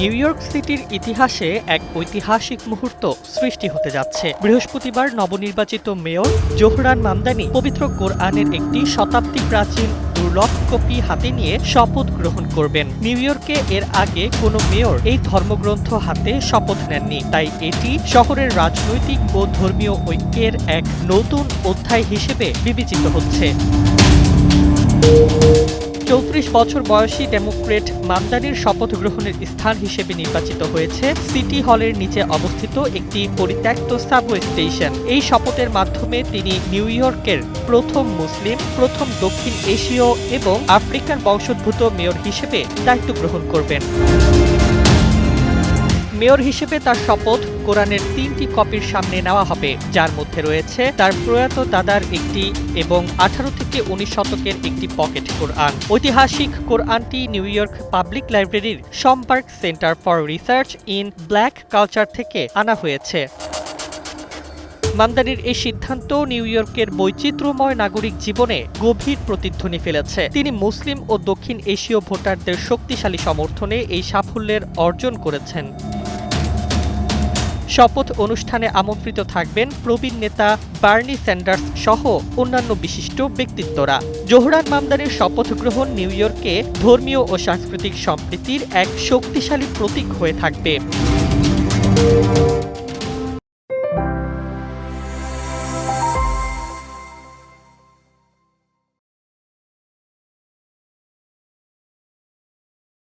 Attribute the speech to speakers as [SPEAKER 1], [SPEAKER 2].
[SPEAKER 1] New York সিটির ইতিহাসে এক ঐতিহাসিক মুহূর্ত সৃষ্টি হতে যাচ্ছে। বৃহস্পতিবার নবনির্বাচিত মেয়র জোহরান মামদানি পবিত্র কোরআনের একটি শতাব্দী প্রাচীন দুর্লভ কপি হাতে নিয়ে শপথ গ্রহণ করবেন। নিউ ইয়র্কে এর আগে কোনো মেয়র এই ধর্মগ্রন্থ হাতে শপথ নেননি। তাই এটি শহরের রাজনৈতিক ও ধর্মীয় ঐক্যের এক নতুন অধ্যায় হিসেবে বিবেচিত হচ্ছে। চৌত্রিশ বছর বয়সী ডেমোক্রেট মামদানির শপথ গ্রহণের স্থান হিসেবে নির্বাচিত হয়েছে। সিটি হলের নিচে অবস্থিত একটি পরিত্যক্ত সাবওয়ে স্টেশন। এই শপথের মাধ্যমে তিনি নিউ ইয়র্কের প্রথম মুসলিম, প্রথম দক্ষিণ এশীয় এবং আফ্রিকান বংশোদ্ভূত মেয়র হিসেবে দায়িত্ব গ্রহণ করবেন। মেয়র হিসেবে তার শপথ কোরআনের তিনটি কপির সামনে নেওয়া হবে। যার মধ্যে রয়েছে তার প্রয়াত দাদার একটি এবং আঠারো থেকে উনিশ শতকের একটি পকেট কোরআন। ঐতিহাসিক কোরআনটি নিউ ইয়র্ক পাবলিক লাইব্রেরির সম্পার্ক centre for research in black culture থেকে আনা হয়েছে। মামদানির এই সিদ্ধান্ত নিউ ইয়র্কের বৈচিত্র্যময় নাগরিক জীবনে গভীর প্রতিধ্বনি ফেলেছে। তিনি মুসলিম ও দক্ষিণ এশীয় ভোটারদের শক্তিশালী সমর্থনে এই সাফল্যের অর্জন করেছেন। শপথ অনুষ্ঠানে আমন্ত্রিত থাকবেন প্রবীণ নেতা বার্নি স্যান্ডার্স সহ অন্যান্য বিশিষ্ট ব্যক্তিত্বরা। জোহরান মামদানের শপথ গ্রহণ নিউ ইয়র্কে ধর্মীয় ও সাংস্কৃতিক সম্প্রীতির এক শক্তিশালী প্রতীক হয়ে থাকবে।